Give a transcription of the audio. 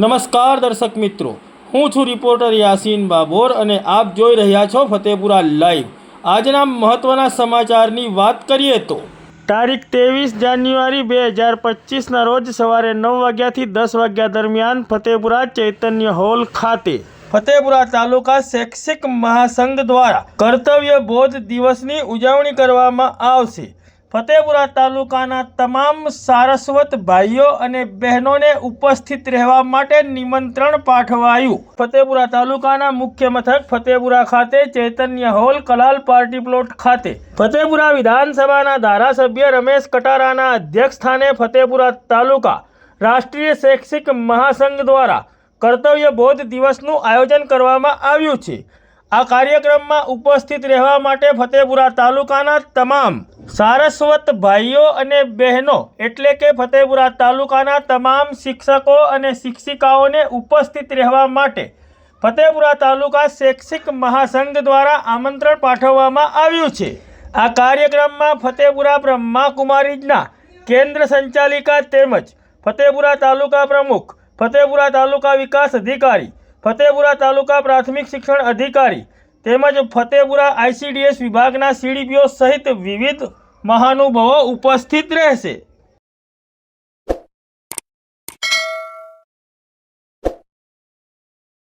નમસ્કાર દર્શક મિત્રો. હું છું રિપોર્ટર યાસીન બાબોર અને આપ જોઈ રહ્યા છો ફતેપુરા લાઈવ. આજના મહત્વના સમાચારની વાત કરીએ તો તારીખ ત્રેવીસ જાન્યુઆરી બે હજાર પચીસના રોજ સવારે નવ વાગ્યાથી દસ વાગ્યા દરમિયાન ફતેપુરા ચૈતન્ય હોલ ખાતે ફતેપુરા તાલુકા શૈક્ષિક મહાસંઘ દ્વારા કર્તવ્ય બોધ દિવસની ઉજવણી કરવામાં આવશે. ફતેપુરા તાલુકાના તમામ સારસ્વત ભાઈઓ અને બહેનોને ઉપસ્થિત રહેવા માટે નિમંત્રણ પાઠવાયું. ફતેપુરા તાલુકાના મુખ્ય મથક ફતેપુરા ખાતે Chaitanya hall Kalal party plot ખાતે. ફતેપુરા વિધાનસભાના ધારાસભ્ય રમેશ કટારાના અધ્યક્ષ સ્થાને ફતેપુરા તાલુકા રાષ્ટ્રીય શૈક્ષિક મહાસંઘ દ્વારા કર્તવ્ય બોધ દિવસનું આયોજન કરવામાં આવ્યું છે. આ કાર્યક્રમમાં ઉપસ્થિત રહેવા માટે ફતેપુરા તાલુકાના તમામ સારસ્વત ભાઈઓ અને બહેનો, એટલે કે ફતેપુરા તાલુકાના તમામ શિક્ષકો અને શિક્ષિકાઓને ઉપસ્થિત રહેવા માટે ફતેપુરા તાલુકા શૈક્ષિક મહાસંઘ દ્વારા આમંત્રણ પાઠવવામાં આવ્યું છે. આ કાર્યક્રમમાં ફતેપુરા બ્રહ્માકુમારીજના કેન્દ્ર સંચાલિકા તેમજ ફતેપુરા તાલુકા પ્રમુખ, ફતેપુરા તાલુકા વિકાસ અધિકારી ફતેપુરા તાલુકા પ્રાથમિક શિક્ષણ અધિકારી તેમજ ફતેપુરા આઈસીડીએસ વિભાગના સીડીપીઓ સહિત વિવિધ મહાનુભાવો ઉપસ્થિત રહેશે.